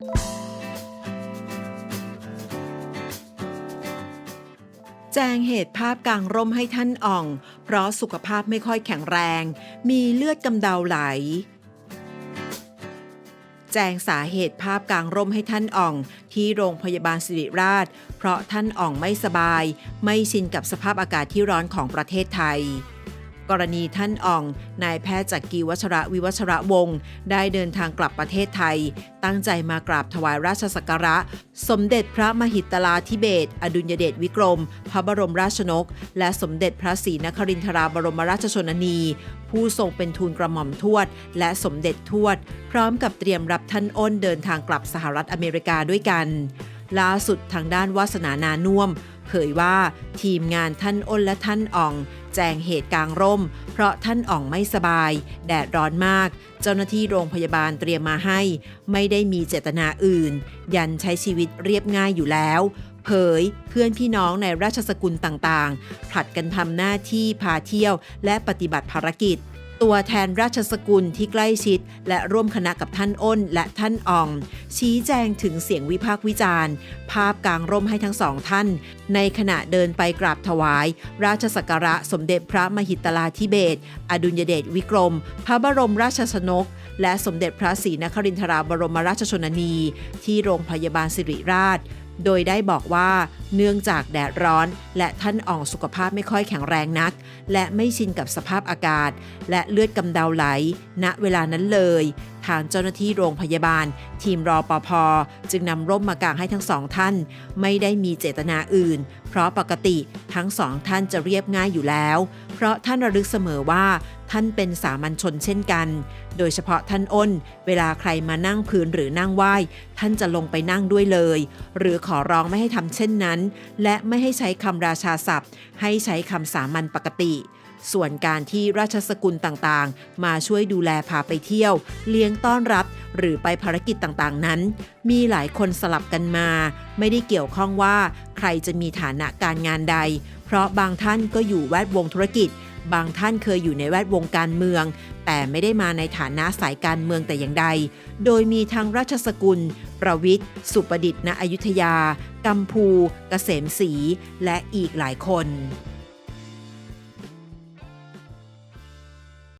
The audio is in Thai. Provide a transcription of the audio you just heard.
แจ้งเหตุภาพกลางร่มให้ท่านอ่อง เพราะสุขภาพไม่ค่อยแข็งแรง มีเลือดกำเดาไหล แจ้งสาเหตุภาพกลางร่มให้ท่านอ่อง ที่โรงพยาบาลสิริราช เพราะท่านอ่องไม่สบาย ไม่ชินกับสภาพอากาศที่ร้อนของประเทศไทย กรณีท่านอ่อง นายแพทย์จักรีวัชระวิวัชระวงศ์ได้เดินทางกลับประเทศไทย ตั้งใจมากราบถวายราชสักการะ สมเด็จพระมหิตลาธิเบศอดุลยเดชวิกรม พระบรมราชนก และสมเด็จพระศรีนครินทราบรมราชชนนี ผู้ทรงเป็นทูลกระหม่อมทวด และสมเด็จทวด พร้อมกับเตรียมรับท่านอ้นเดินทางกลับสหรัฐอเมริกาด้วยกันล่าสุดทางด้านวาสนานานุ่มเผยว่าทีมงานท่านอ้นและท่านอ่อง จงเหตุกลางร่ม เพราะท่านอ่องไม่สบาย แดดร้อนมาก เจ้าหน้าที่โรงพยาบาลเตรียมมาให้ ไม่ได้มีเจตนาอื่น ยันใช้ชีวิตเรียบง่ายอยู่แล้ว เผยเพื่อนพี่น้องในราชสกุลต่างๆ ผลัดกันทำหน้าที่พาเที่ยวและปฏิบัติภารกิจ ตัวแทนราชสกุลที่ใกล้ชิด และร่วมคณะกับท่านอ้นและท่านอ่อง ชี้แจงถึงเสียงวิพากษ์วิจารณ์ ภาพกลางร่มให้ทั้งสองท่าน ในขณะเดินไปกราบถวาย ราชสักการะสมเด็จพระมหิตลาธิเบศรอดุลยเดชวิกรม พระบรมราชชนก และสมเด็จพระศรีนครินทราบรมราชชนนี ที่โรงพยาบาลสิริราช โดยได้บอกว่าเนื่องจากแดดร้อน และท่านอ่องสุขภาพไม่ค่อยแข็งแรงนัก และไม่ชินกับสภาพอากาศ และเลือดกำเดาไหล ณเวลานั้นเลยางเจ้าหน้าที่โรงพยาบาล ทีมรอปภจึงนำร่มมากางให้ทั้งสองท่าน ไม่ได้มีเจตนาอื่น เพราะปกติทั้งสองท่านจะเรียบง่ายอยู่แล้ว เพราะท่านระลึกเสมอว่าท่านเป็นสามัญชนเช่นกัน โดยเฉพาะท่านอ้น เวลาใครมานั่งพื้นหรือนั่งไหว้ ท่านจะลงไปนั่งด้วยเลย หรือขอร้องไม่ให้ทำเช่นนั้น และไม่ให้ใช้คำราชาศัพท์ ให้ใช้คำสามัญปกติ ส่วนการที่ราชสกุลต่างๆ มาช่วยดูแลพาไปเที่ยว เลี้ยงต้อนรับ หรือไปภารกิจต่างๆนั้น มีหลายคนสลับกันมา ไม่ได้เกี่ยวข้องว่าใครจะมีฐานะการงานใด เพราะบางท่านก็อยู่แวดวงธุรกิจ บางท่านเคยอยู่ในแวดวงการเมือง แต่ไม่ได้มาในฐานะสายการเมืองแต่อย่างใด โดยมีทั้งราชสกุล ประวิทย์ สุประดิษฐ์ณอยุธยา กัมพู เกษมศรีและอีกหลายคน